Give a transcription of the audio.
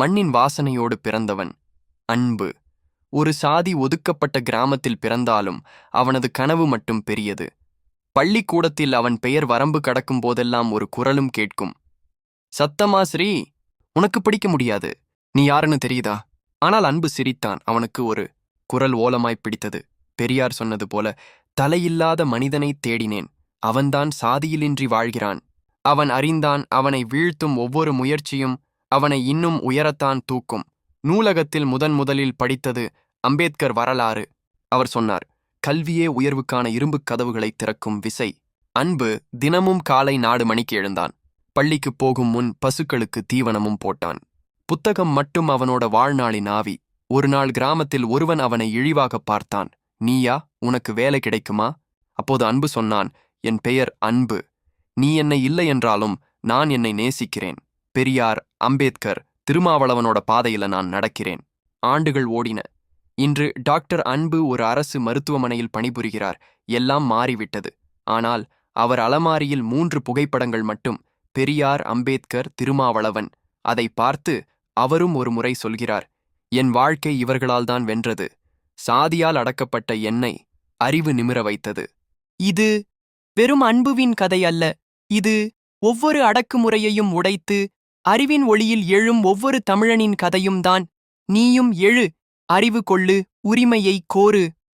மண்ணின் வாசனையோடு பிறந்தவன். அன்பு. ஒரு சாதி ஒதுக்கப்பட்ட கிராமத்தில் பிறந்தாலும் அவனது கனவு மட்டும் பெரியது. பள்ளிக்கூடத்தில் அவன் பெயர் வரம்பு கடக்கும் போதெல்லாம் ஒரு குரலும் கேட்கும். சத்தமா ஸ்ரீ? உனக்கு பிடிக்க முடியாது. நீ யாருன்னு தெரியுதா? ஆனால் அன்பு சிரித்தான். அவனுக்கு ஒரு குரல் ஓலமாய் பிடித்தது. பெரியார் சொன்னது போல தலையில்லாத மனிதனை தேடினேன். அவன்தான் சாதியிலின்றி வாழ்கிறான். அவன் அறிந்தான் அவனை வீழ்த்தும் ஒவ்வொரு முயற்சியும் அவனை இன்னும் உயரத்தான் தூக்கும். நூலகத்தில் முதன் முதலில் படித்தது அம்பேத்கர் வரலாறு. அவர் சொன்னார் கல்வியே உயர்வுக்கான இரும்புக் கதவுகளை திறக்கும் விசை. அன்பு தினமும் காலை நாடு மணிக்கு எழுந்தான். பள்ளிக்குப் போகும் முன் பசுக்களுக்கு தீவனமும் போட்டான். புத்தகம் மட்டும் அவனோட வாழ்நாளின் ஆவி. ஒரு நாள் கிராமத்தில் ஒருவன் அவனை இழிவாகப் பார்த்தான். நீயா? உனக்கு வேலை கிடைக்குமா? அப்போது அன்பு சொன்னான் என் பெயர் அன்பு. நீ என்னை இல்லை என்றாலும் நான் என்னை நேசிக்கிறேன். பெரியார் அம்பேத்கர் திருமாவளவனோட பாதையில நான் நடக்கிறேன். ஆண்டுகள் ஓடின. இன்று டாக்டர் அன்பு ஒரு அரசு மருத்துவமனையில் பணிபுரிகிறார். எல்லாம் மாறிவிட்டது. ஆனால் அவர் அலமாரியில் மூன்று புகைப்படங்கள் மட்டும் பெரியார் அம்பேத்கர் திருமாவளவன் அதை பார்த்து அவரும் ஒரு முறை சொல்கிறார் என் வாழ்க்கை இவர்களால்தான் வென்றது. சாதியால் அடக்கப்பட்ட என்னை அறிவு நிமிர வைத்தது. இது வெறும் அன்புவின் கதை அல்ல. இது ஒவ்வொரு அடக்குமுறையையும் உடைத்து அறிவின் ஒளியில் எழும் ஒவ்வொரு தமிழனின் கதையும் தான். நீயும் எழு அறிவு கொள்ளு உரிமையை கோரு